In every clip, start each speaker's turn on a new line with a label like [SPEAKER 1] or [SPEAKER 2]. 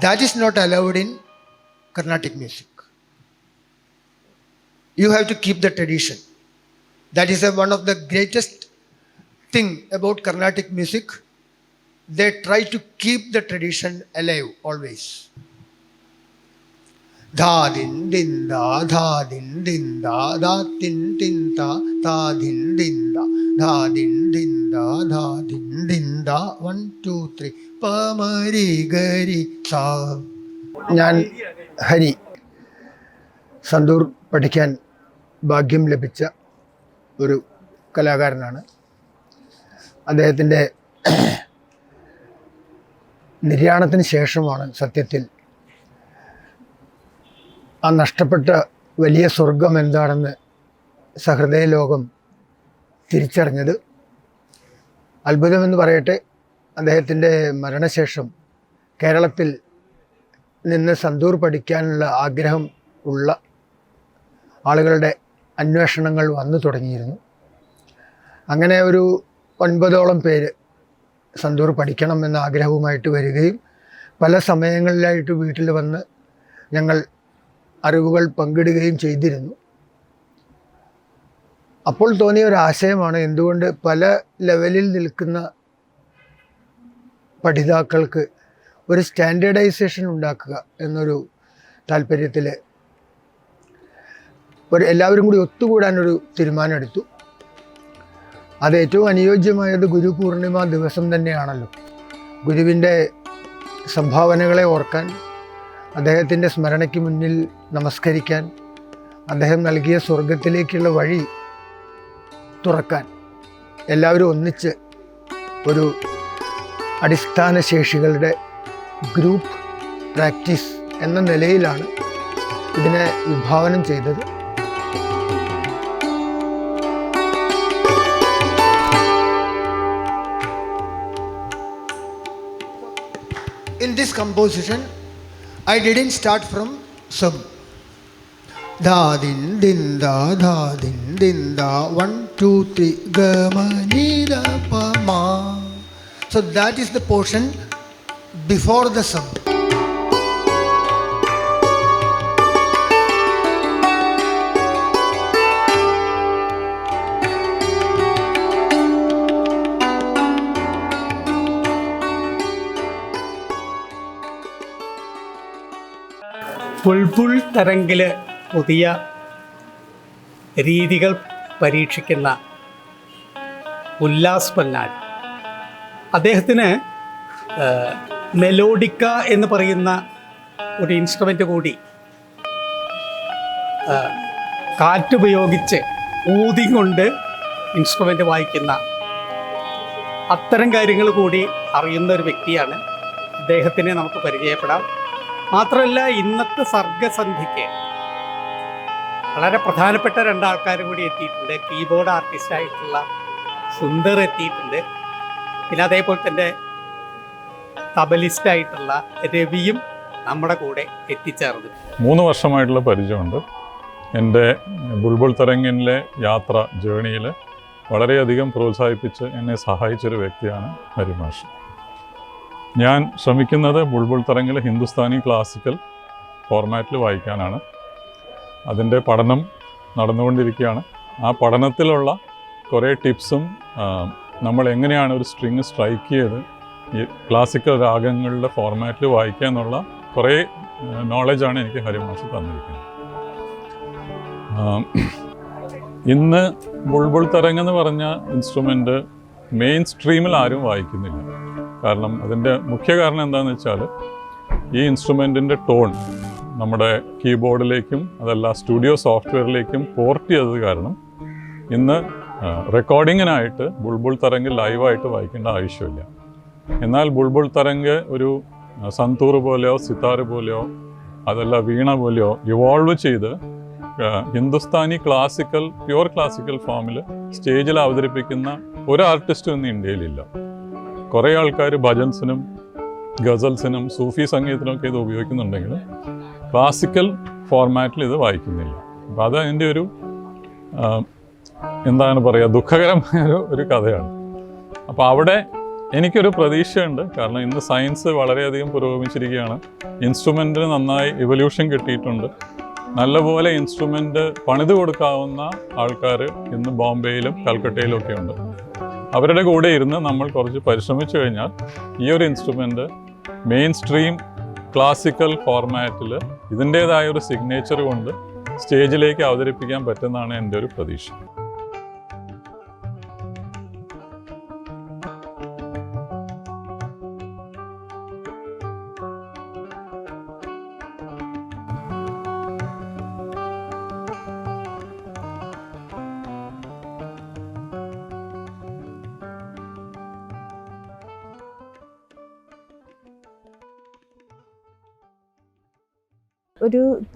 [SPEAKER 1] That is not allowed in Carnatic music. You have to keep the tradition. That is a, one of the greatest thing about Carnatic music. They try to keep the tradition alive always. Da din din da, da din din da, da din din da. One two three പമരി ഗരി സാ. ഞാൻ ഹരി സന്തൂർ പഠിക്കാൻ ഭാഗ്യം ലഭിച്ച ഒരു കലാകാരനാണ്. അദ്ദേഹത്തിന്റെ നിര്യാണത്തിന് ശേഷമാണ് സത്യത്തിൽ ആ നഷ്ടപ്പെട്ട വലിയ സ്വർഗം എന്താണെന്ന് സഹൃദയ ലോകം തിരിച്ചറിഞ്ഞത്. അത്ഭുതമെന്ന് പറയട്ടെ അദ്ദേഹത്തിന്റെ മരണശേഷം കേരളത്തിൽ നിന്ന് സന്തൂർ പഠിക്കാനുള്ള ആഗ്രഹം ഉള്ള ആളുകളുടെ അന്വേഷണങ്ങൾ വന്നു തുടങ്ങിയിരുന്നു. അങ്ങനെ ഒരു ഒൻപതോളം പേര് സന്തൂർ പഠിക്കണം എന്ന ആഗ്രഹവുമായിട്ട് വരികയും പല സമയങ്ങളിലായിട്ട് വീട്ടിൽ വന്ന് ഞങ്ങൾ അറിവുകൾ പങ്കിടുകയും ചെയ്തിരുന്നു. അപ്പോൾ തോന്നിയ ഒരു ആശയമാണ് എന്തുകൊണ്ട് പല ലെവലിൽ നിൽക്കുന്ന പഠിതാക്കൾക്ക് ഒരു സ്റ്റാൻഡേർഡൈസേഷൻ ഉണ്ടാക്കുക എന്നൊരു താല്പര്യത്തിൽ ഒരു എല്ലാവരും കൂടി ഒത്തുകൂടാനൊരു തീരുമാനമെടുത്തു. അത് ഏറ്റവും അനുയോജ്യമായത് ഗുരു പൂർണിമ ദിവസം തന്നെയാണല്ലോ. ഗുരുവിന്റെ സംഭാവനകളെ ഓർക്കാൻ അദ്ദേഹത്തിന്റെ സ്മരണയ്ക്ക് മുന്നിൽ നമസ്കരിക്കാൻ അദ്ദേഹം നൽകിയ സ്വർഗത്തിലേക്കുള്ള വഴി തുറക്കാൻ എല്ലാവരും ഒന്നിച്ച് ഒരു അടിസ്ഥാന ശേഷികളുടെ ഗ്രൂപ്പ് പ്രാക്ടീസ് എന്ന നിലയിലാണ് ഇതിനെ വിഭാവനം ചെയ്തത്. In this composition, I didn't start from sum. Da din din da da din din da one two three. So that is the portion before the sum.
[SPEAKER 2] ബുൾബുൾ തരംഗിൽ പുതിയ രീതികൾ പരീക്ഷിക്കുന്ന ഉല്ലാസ് പന്നാട് അദ്ദേഹത്തിന് മെലോഡിക്ക എന്ന് പറയുന്ന ഒരു ഇൻസ്ട്രുമെന്റ് കൂടി കാറ്റുപയോഗിച്ച് കാറ്റുപയോഗിച്ച് ഊതികൊണ്ട് ഇൻസ്ട്രുമെന്റ് വായിക്കുന്ന അത്തരം കാര്യങ്ങൾ കൂടി അറിയുന്ന ഒരു വ്യക്തിയാണ്. അദ്ദേഹത്തിനെ നമുക്ക് പരിചയപ്പെടാം. മാത്രമല്ല ഇന്നത്തെ സർഗസന്ധിക്ക് വളരെ പ്രധാനപ്പെട്ട രണ്ടാൾക്കാരും കൂടി എത്തിയിട്ടുണ്ട്. കീബോർഡ് ആർട്ടിസ്റ്റ് ആയിട്ടുള്ള സുന്ദർ എത്തിയിട്ടുണ്ട്. പിന്നെ അതേപോലെ തന്നെ തബലിസ്റ്റ് ആയിട്ടുള്ള രവിയും നമ്മുടെ കൂടെ എത്തിച്ചേർന്നു.
[SPEAKER 3] മൂന്ന് വർഷമായിട്ടുള്ള പരിചയമുണ്ട്. എന്റെ ബുൾബുൾ തരംഗിലെ യാത്ര ജേണിയിൽ വളരെയധികം പ്രോത്സാഹിപ്പിച്ച് എന്നെ സഹായിച്ചൊരു വ്യക്തിയാണ് ഹരിമാഷ്. ഞാൻ ശ്രമിക്കുന്നത് ബുൾബുൾ തരംഗിൽ ഹിന്ദുസ്ഥാനി ക്ലാസിക്കൽ ഫോർമാറ്റിൽ വായിക്കാനാണ്. അതിന്റെ പഠനം നടന്നുകൊണ്ടിരിക്കുകയാണ്. ആ പഠനത്തിലുള്ള കുറേ ടിപ്സും നമ്മൾ എങ്ങനെയാണ് ഒരു സ്ട്രിങ് സ്ട്രൈക്ക് ചെയ്ത് ഈ ക്ലാസിക്കൽ രാഗങ്ങളുടെ ഫോർമാറ്റിൽ വായിക്കുക എന്നുള്ള കുറേ നോളജാണ് എനിക്ക് ഹരിമാഷ് തന്നിരിക്കുന്നത്. ഇന്ന് ബുൾബുൾ തരംഗ് എന്ന് പറഞ്ഞ ഇൻസ്ട്രുമെന്റ് മെയിൻ സ്ട്രീമിൽ ആരും വായിക്കുന്നില്ല. കാരണം അതിന്റെ മുഖ്യ കാരണം എന്താണെന്ന് വെച്ചാൽ ഈ ഇൻസ്ട്രുമെന്റിന്റെ ടോൺ നമ്മുടെ കീബോർഡിലേക്കും അതല്ല സ്റ്റുഡിയോ സോഫ്റ്റ്വെയറിലേക്കും പോർട്ട് ചെയ്തത് കാരണം ഇന്ന് റെക്കോർഡിങ്ങിനായിട്ട് ബുൾബുൾ തരംഗ് ലൈവായിട്ട് വായിക്കേണ്ട ആവശ്യമില്ല. എന്നാൽ ബുൾബുൾ തരംഗ് ഒരു സന്തൂർ പോലെയോ സിത്താർ പോലെയോ അതല്ല വീണ പോലെയോ ഇവോൾവ് ചെയ്ത് ഹിന്ദുസ്ഥാനി ക്ലാസിക്കൽ പ്യുവർ ക്ലാസിക്കൽ ഫോമിൽ സ്റ്റേജിൽ അവതരിപ്പിക്കുന്ന ഒരു ആർട്ടിസ്റ്റും ഇന്ന് ഇന്ത്യയിലില്ല. കുറേ ആൾക്കാർ ഭജൻസിനും ഗസൽസിനും സൂഫി സംഗീതത്തിനൊക്കെ ഇത് ഉപയോഗിക്കുന്നുണ്ടെങ്കിൽ ക്ലാസിക്കൽ ഫോർമാറ്റിൽ ഇത് വായിക്കുന്നില്ല. അപ്പോൾ അത് അതിന്റെ ഒരു എന്താണ് പറയുക ദുഃഖകരമായ ഒരു കഥയാണ്. അപ്പോൾ അവിടെ എനിക്കൊരു പ്രതീക്ഷയുണ്ട്. കാരണം ഇന്ന് സയൻസ് വളരെയധികം പുരോഗമിച്ചിരിക്കുകയാണ്. ഇൻസ്ട്രുമെന്റിന് നന്നായി ഇവല്യൂഷൻ കിട്ടിയിട്ടുണ്ട്. നല്ലപോലെ ഇൻസ്ട്രുമെന്റ് പണിത് കൊടുക്കാവുന്ന ആൾക്കാർ ഇന്ന് ബോംബെയിലും കൽക്കട്ടയിലും ഒക്കെ ഉണ്ട്. അവരുടെ കൂടെ ഇരുന്ന് നമ്മൾ കുറച്ച് പരിശ്രമിച്ചു കഴിഞ്ഞാൽ ഈ ഒരു ഇൻസ്ട്രുമെന്റ് മെയിൻ സ്ട്രീം ക്ലാസിക്കൽ ഫോർമാറ്റിൽ ഇതിന്റേതായ ഒരു സിഗ്നേച്ചർ കൊണ്ട് സ്റ്റേജിലേക്ക് അവതരിപ്പിക്കാൻ പറ്റുന്നതാണ് എന്റെ ഒരു പ്രതീക്ഷ.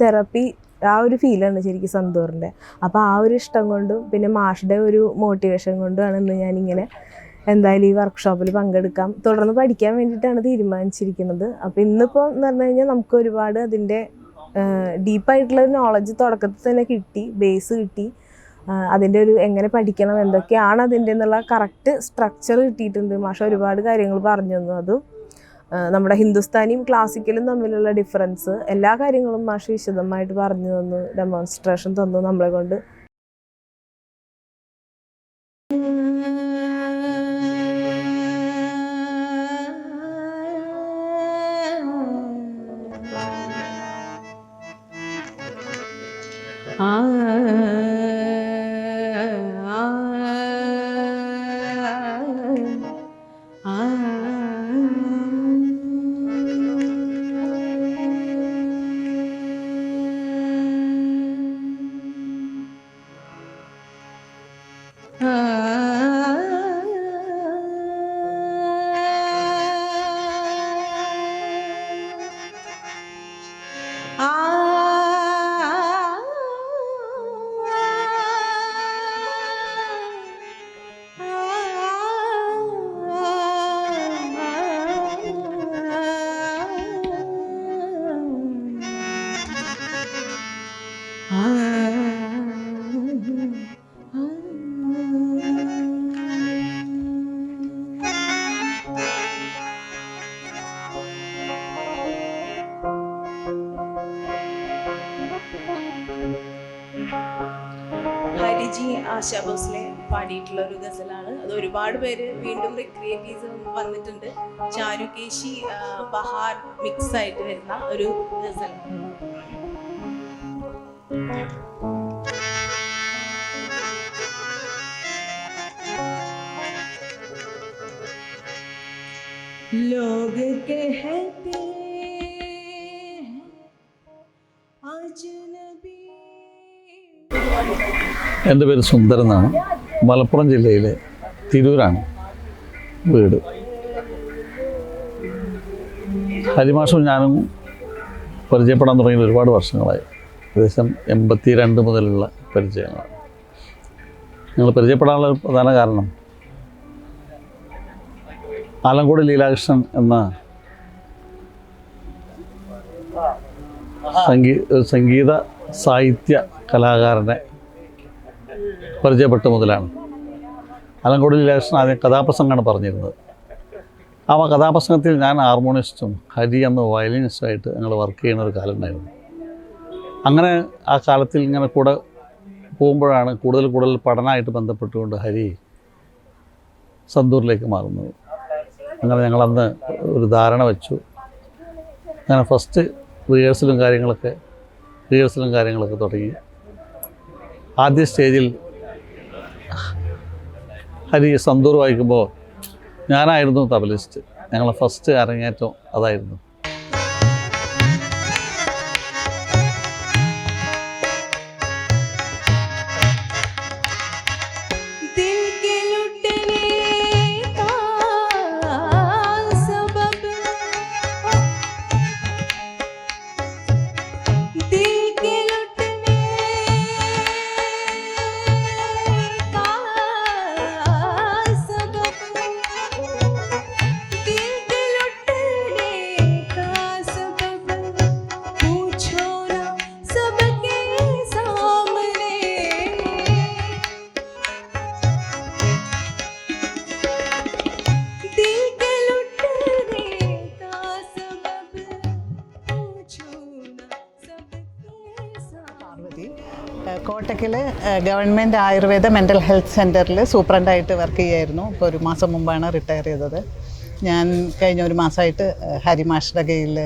[SPEAKER 4] തെറപ്പി ആ ഒരു ഫീലാണ് ശരിക്കും സന്തൂറിന്റെ. അപ്പോൾ ആ ഒരു ഇഷ്ടം കൊണ്ടും പിന്നെ മാഷുടെ ഒരു മോട്ടിവേഷൻ കൊണ്ടുമാണ് ഇന്ന് ഞാനിങ്ങനെ എന്തായാലും ഈ വർക്ക്ഷോപ്പിൽ പങ്കെടുക്കാം. തുടർന്ന് പഠിക്കാൻ വേണ്ടിയിട്ടാണ് തീരുമാനിച്ചിരിക്കുന്നത്. അപ്പോൾ ഇന്നിപ്പോൾ എന്ന് പറഞ്ഞു കഴിഞ്ഞാൽ നമുക്ക് ഒരുപാട് അതിന്റെ ഡീപ്പായിട്ടുള്ള നോളജ് തുടക്കത്തിൽ തന്നെ കിട്ടി ബേസ് കിട്ടി. അതിന്റെ ഒരു എങ്ങനെ പഠിക്കണം എന്തൊക്കെയാണ് അതിന്റെ എന്നുള്ള കറക്റ്റ് സ്ട്രക്ചർ കിട്ടിയിട്ടുണ്ട്. മാഷ ഒരുപാട് കാര്യങ്ങൾ പറഞ്ഞു തന്നു. അതും നമ്മുടെ ഹിന്ദുസ്ഥാനിയും ക്ലാസിക്കലും തമ്മിലുള്ള ഡിഫറൻസ് എല്ലാ കാര്യങ്ങളും മാഷ് വിശദമായിട്ട് പറഞ്ഞു തന്നു ഡെമോൺസ്ട്രേഷൻ തന്നു നമ്മളെ കൊണ്ട്.
[SPEAKER 5] ഹരിജി പാടിയിട്ടുള്ള ഒരു ഗസലാണ് അത് ഒരുപാട് പേര് വീണ്ടും റിക്രിയേറ്റ് ചെയ്ത് വന്നിട്ടുണ്ട് ചാരുകേശി ആ, ബഹാർ മിക്സ് ആയിട്ട് വരുന്ന ഒരു ഗസൽ लोग कहते हैं अजनबी
[SPEAKER 6] എൻ്റെ പേര് സുന്ദരൻ എന്നാണ് മലപ്പുറം ജില്ലയിലെ തിരൂരാണ് വീട്. ഹരിമാഷും ഞാനും പരിചയപ്പെടാൻ തുടങ്ങിയത് ഒരുപാട് വർഷങ്ങളായി. ഏകദേശം എൺപത്തി രണ്ട് മുതലുള്ള പരിചയങ്ങളാണ്. ഞങ്ങൾ പരിചയപ്പെടാനുള്ള പ്രധാന കാരണം ആലങ്കോട് ലീലാകൃഷ്ണൻ എന്ന സംഗീ സംഗീത സാഹിത്യ കലാകാരനെ പരിചയപ്പെട്ട മുതലാണ്. ആലങ്കോട് ലീലാകൃഷ്ണൻ ആദ്യം കഥാപ്രസംഗമാണ് പറഞ്ഞിരുന്നത്. ആ കഥാപ്രസംഗത്തിൽ ഞാൻ ഹാർമോണിസ്റ്റും ഹരി എന്ന വയലിനിസ്റ്റുമായിട്ട് ഞങ്ങൾ വർക്ക് ചെയ്യുന്ന ഒരു കാലം ഉണ്ടായിരുന്നു അങ്ങനെ ആ കാലത്തിൽ ഇങ്ങനെ കൂടെ പോകുമ്പോഴാണ് കൂടുതൽ കൂടുതൽ പഠനമായിട്ട് ബന്ധപ്പെട്ടുകൊണ്ട് ഹരി സന്തൂറിലേക്ക് മാറുന്നത്. അങ്ങനെ ഞങ്ങളന്ന് ഒരു ധാരണ വെച്ചു. അങ്ങനെ ഫസ്റ്റ് റിഹേഴ്സലും കാര്യങ്ങളൊക്കെ റിഹേഴ്സലും കാര്യങ്ങളൊക്കെ തുടങ്ങി. ആദ്യ സ്റ്റേജിൽ ഹരി സന്തൂർ വായിക്കുമ്പോൾ ഞാനായിരുന്നു തബലിസ്റ്റ്. ഞങ്ങളെ ഫസ്റ്റ് അരങ്ങേറ്റം അതായിരുന്നു.
[SPEAKER 7] ഗവൺമെന്റ് ആയുർവേദ മെന്റൽ ഹെൽത്ത് സെന്ററിൽ സൂപ്രണ്ടായിട്ട് വർക്ക് ചെയ്യായിരുന്നു. ഇപ്പോൾ ഒരു മാസം മുമ്പാണ് റിട്ടയർ ചെയ്തത്. ഞാൻ കഴിഞ്ഞ ഒരു മാസമായിട്ട് ഹരിമാഷ്ടെ കീഴിൽ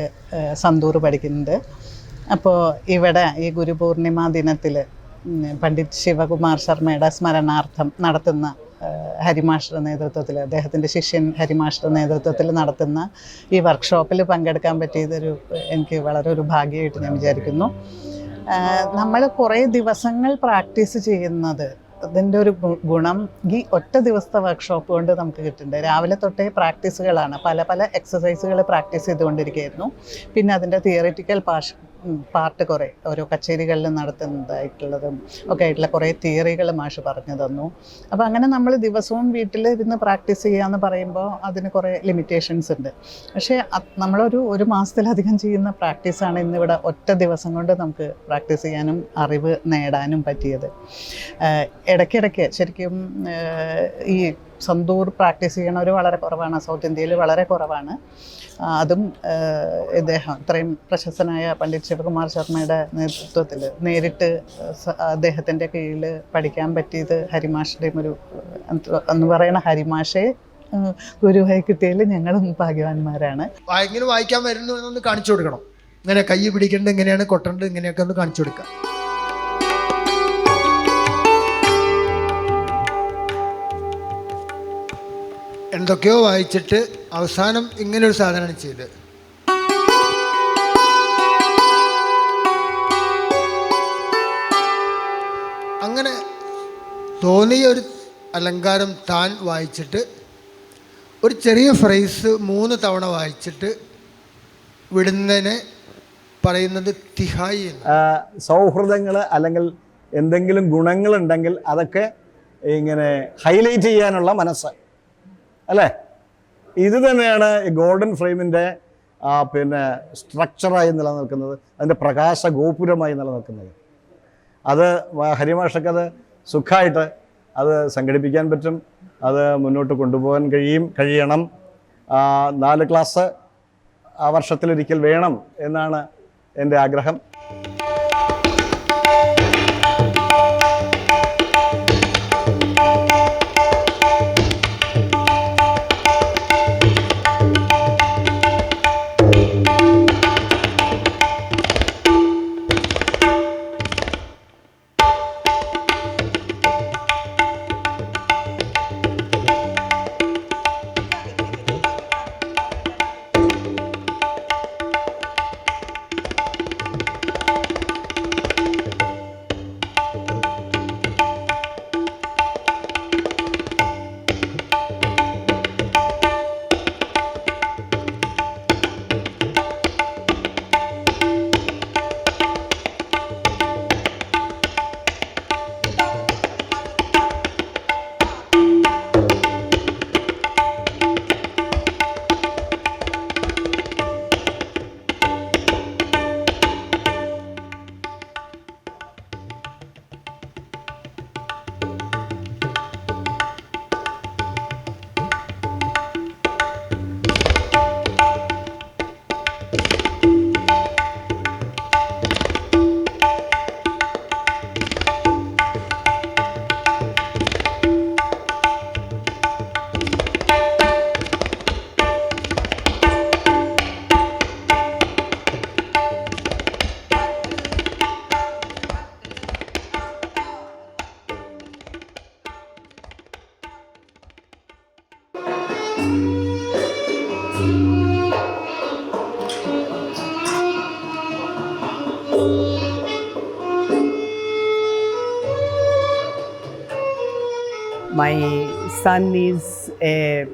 [SPEAKER 7] സന്തൂർ പഠിക്കുന്നുണ്ട്. അപ്പോൾ ഇവിടെ ഈ ഗുരുപൂർണിമ ദിനത്തിൽ പണ്ഡിറ്റ് ശിവകുമാർ ശർമ്മയുടെ സ്മരണാർത്ഥം നടത്തുന്ന ഹരിമാഷ്ട്ര നേതൃത്വത്തിൽ അദ്ദേഹത്തിന്റെ ശിഷ്യൻ ഹരിമാഷ്ട്ര നേതൃത്വത്തിൽ നടത്തുന്ന ഈ വർക്ക്ഷോപ്പിൽ പങ്കെടുക്കാൻ പറ്റിയതൊരു എനിക്ക് വളരെ ഒരു ഭാഗ്യമായിട്ട് ഞാൻ വിചാരിക്കുന്നു. നമ്മൾ കുറേ ദിവസങ്ങൾ പ്രാക്ടീസ് ചെയ്യുന്നത്. അതിന്റെ ഒരു ഗുണം ഈ ഒറ്റ ദിവസത്തെ വർക്ക്ഷോപ്പ് കൊണ്ട് നമുക്ക് കിട്ടുന്നുണ്ട്. രാവിലെ തൊട്ടേ പ്രാക്ടീസുകളാണ്. പല പല എക്സസൈസുകൾ പ്രാക്ടീസ് ചെയ്തുകൊണ്ടിരിക്കുകയായിരുന്നു. പിന്നെ അതിന്റെ തിയറിറ്റിക്കൽ പാർട്ട് കുറേ ഓരോ കച്ചേരികളിൽ നടത്തുന്നതായിട്ടുള്ളതും ഒക്കെ ആയിട്ടുള്ള കുറേ തിയറികൾ മാഷ് പറഞ്ഞു തന്നു. അപ്പോൾ അങ്ങനെ നമ്മൾ ദിവസവും വീട്ടിൽ ഇരുന്ന് പ്രാക്ടീസ് ചെയ്യാന്ന് പറയുമ്പോൾ അതിന് കുറേ ലിമിറ്റേഷൻസ് ഉണ്ട്. പക്ഷേ നമ്മളൊരു ഒരു മാസത്തിലധികം ചെയ്യുന്ന പ്രാക്ടീസാണ് ഇന്നിവിടെ ഒറ്റ ദിവസം കൊണ്ട് നമുക്ക് പ്രാക്ടീസ് ചെയ്യാനും അറിവ് നേടാനും പറ്റിയത്. ഇടയ്ക്കിടയ്ക്ക് ശരിക്കും ഈ സന്തൂർ പ്രാക്ടീസ് ചെയ്യണവർ വളരെ കുറവാണ് സൗത്ത് ഇന്ത്യയിൽ വളരെ കുറവാണ്. അതും ഇദ്ദേഹം അത്രയും പ്രശസ്തനായ പണ്ഡിറ്റ് ശിവകുമാർ ശർമ്മയുടെ നേതൃത്വത്തിൽ നേരിട്ട് അദ്ദേഹത്തിന്റെ കീഴിൽ പഠിക്കാൻ പറ്റിയത് ഹരിമാഷയുടെയും ഒരു എന്ന് പറയുന്ന ഹരിമാഷെ ആഹ് ഗുരുവായി കിട്ടിയതിൽ ഞങ്ങളും ഭാഗ്യവാന്മാരാണ്.
[SPEAKER 1] ഇങ്ങനെ വായിക്കാൻ വരുന്നു എന്നൊന്ന് കാണിച്ചു കൊടുക്കണം. ഇങ്ങനെ കൈ പിടിക്കേണ്ടത് ഇങ്ങനെയാണ് കൊട്ടേണ്ടത് ഇങ്ങനെയൊക്കെ ഒന്ന് കാണിച്ചു കൊടുക്കുക. എന്തൊക്കെയോ വായിച്ചിട്ട് അവസാനം ഇങ്ങനെ ഒരു സാധനമാണ് ചെയ്തത്. അങ്ങനെ തോന്നിയ ഒരു അലങ്കാരം താൻ വായിച്ചിട്ട് ഒരു ചെറിയ ഫ്രേസ് മൂന്ന് തവണ വായിച്ചിട്ട് വിടുന്നതിനെ പറയുന്നത് തിഹായി
[SPEAKER 8] സൗഹൃദങ്ങൾ അല്ലെങ്കിൽ എന്തെങ്കിലും ഗുണങ്ങളുണ്ടെങ്കിൽ അതൊക്കെ ഇങ്ങനെ ഹൈലൈറ്റ് ചെയ്യാനുള്ള മനസ്സ്. അല്ലേ? ഇത് തന്നെയാണ് ഗോൾഡൻ ഫ്രെയിമിന്റെ പിന്നെ സ്ട്രക്ചറായി നിലനിൽക്കുന്നത്. അതിന്റെ പ്രകാശ ഗോപുരമായി നിലനിൽക്കുന്നത്. അത് ഹരിമാഷക്ക് അത് സുഖമായിട്ട് അത് സംഘടിപ്പിക്കാൻ പറ്റും. അത് മുന്നോട്ട് കൊണ്ടുപോകാൻ കഴിയും കഴിയണം. നാല് ക്ലാസ് ആ വർഷത്തിലൊരിക്കൽ വേണം എന്നാണ് എന്റെ ആഗ്രഹം.
[SPEAKER 2] My son is a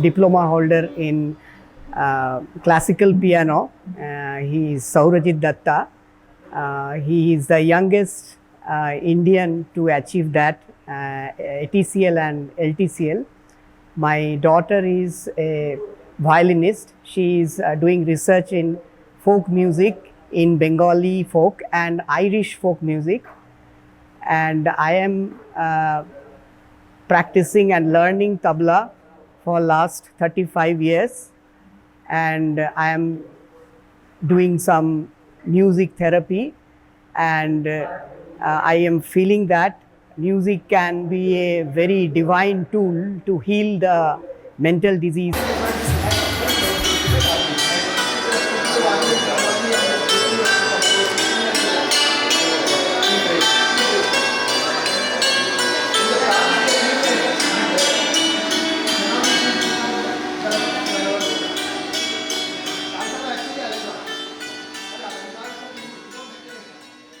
[SPEAKER 2] diploma holder in uh, classical piano. Uh, he is Saurajit Datta. Uh, he is the youngest uh, Indian to achieve that, uh, ATCL and LTCL. My daughter is a violinist. She is uh, doing research in folk music, in Bengali folk and Irish folk music. And I am uh, practicing and learning tabla for last 35 years and i am doing some music therapy and uh, I am feeling that music can be a very divine tool to heal the mental disease.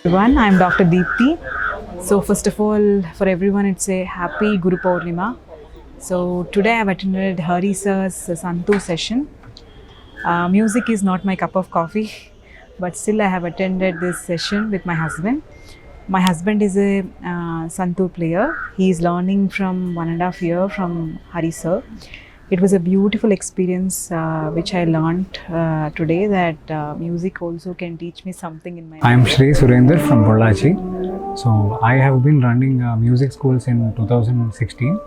[SPEAKER 9] Everyone. I'm Dr. Deepthi. So, first of all, for everyone, it's a happy Guru Purnima. So, today I've attended Hari sir's Santu session. Uh, music is not my cup of coffee, but still, I have attended this session with my husband. My husband is a uh, Santur player. He is learning from one and a half year from Hari sir. It was a beautiful experience uh, which I learned uh, today that uh, music also can teach me something in my
[SPEAKER 10] I am Sri Surender from Pollachi. So I have been running uh, music schools in 2016,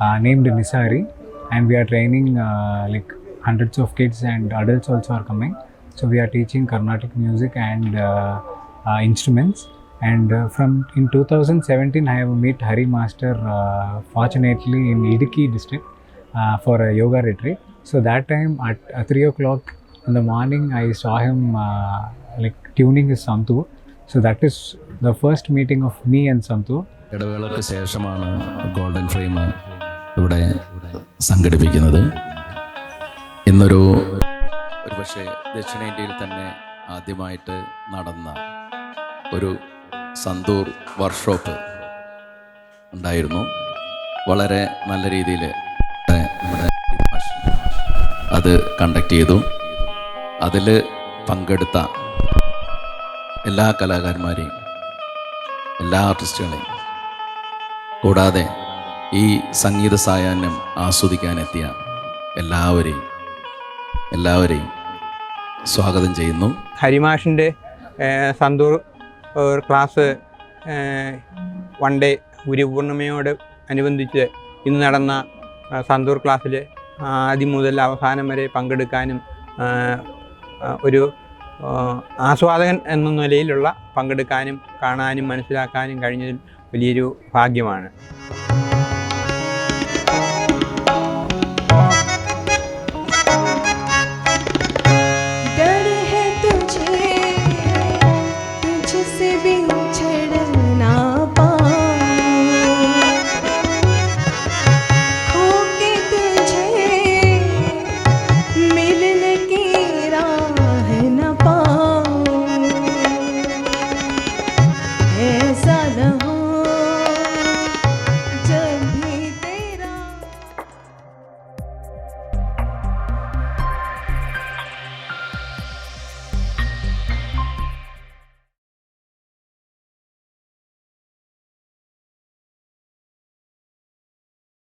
[SPEAKER 10] uh, named Nisari, and we are training uh, like hundreds of kids and adults also are coming. So we are teaching Carnatic music and uh, uh, instruments. And uh, from in 2017, I have met Hari Master uh, fortunately in Idiki district for a yoga retreat. So that time at uh, three o'clock in the morning, I saw him uh, like tuning his santur. So that is the first meeting of me and santur.
[SPEAKER 11] ഇടവേളയ്ക്ക് ശേഷമാണ് golden frame ഇവിടെ സംഘടിപ്പിക്കുന്നത് ഇന്നൊരു ഒരുപക്ഷെ ദക്ഷിണേന്ത്യയിൽ തന്നെ ആദ്യമായിട്ട് നടന്ന ഒരു സന്തൂർ വർക്ക്ഷോപ്പ് ഉണ്ടായിരുന്നു വളരെ നല്ല രീതിയിൽ അത് കണ്ടക്ട് ചെയ്തു. അതിൽ പങ്കെടുത്ത എല്ലാ കലാകാരന്മാരെയും എല്ലാ ആർട്ടിസ്റ്റുകളെയും കൂടാതെ ഈ സംഗീത സായാഹ്നം ആസ്വദിക്കാനെത്തിയ എല്ലാവരെയും എല്ലാവരെയും സ്വാഗതം ചെയ്യുന്നു.
[SPEAKER 12] ഹരിമാഷിന്റെ സന്തൂർ ക്ലാസ് വൺ ഡേ ഗുരുപൂർണിമയോട് അനുബന്ധിച്ച് ഇന്ന് നടന്ന സന്തൂർ ക്ലാസ്സിൽ ആദ്യം മുതൽ അവസാനം വരെ പങ്കെടുക്കാനും ഒരു ആസ്വാദകൻ എന്ന നിലയിലുള്ള പങ്കെടുക്കാനും കാണാനും മനസ്സിലാക്കാനും കഴിഞ്ഞതിൽ വലിയൊരു ഭാഗ്യമാണ്.